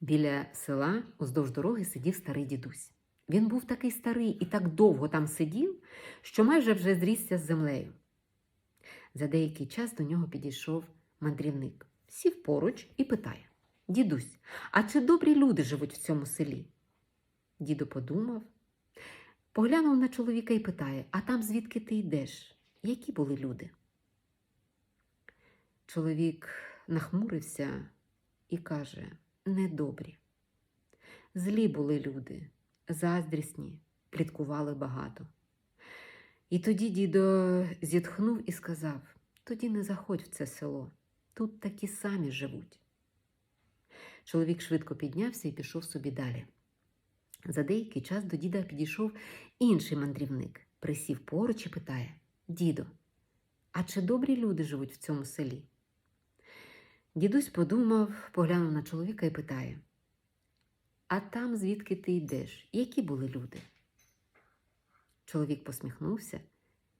Біля села уздовж дороги сидів старий дідусь. Він був такий старий і так довго там сидів, що майже вже зрісся з землею. За деякий час до нього підійшов мандрівник, сів поруч і питає: Дідусь, а чи добрі люди живуть в цьому селі? Дідо подумав, поглянув на чоловіка і питає: А там звідки ти йдеш? Які були люди? Чоловік нахмурився і каже: Недобрі. Злі були люди, заздрісні, пліткували багато. І тоді дідо зітхнув і сказав: тоді не заходь в це село, тут такі самі живуть. Чоловік швидко піднявся і пішов собі далі. За деякий час до діда підійшов інший мандрівник, присів поруч і питає: Дідо, а чи добрі люди живуть в цьому селі? Дідусь подумав, поглянув на чоловіка і питає: А там, звідки ти йдеш? Які були люди? Чоловік посміхнувся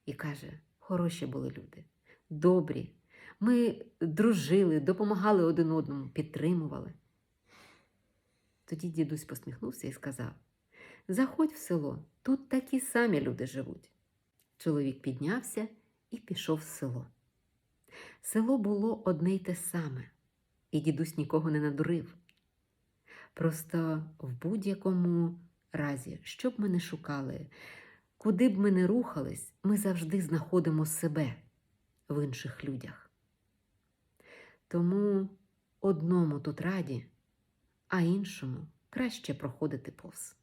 і каже: Хороші були люди, добрі. Ми дружили, допомагали один одному, підтримували. Тоді дідусь посміхнувся і сказав: Заходь в село, тут такі самі люди живуть. Чоловік піднявся і пішов в село. Село було одне й те саме, і дідусь нікого не надурив. Просто в будь-якому разі, що б ми не шукали, куди б ми не рухались, ми завжди знаходимо себе в інших людях. Тому одному тут раді, а іншому краще проходити повз.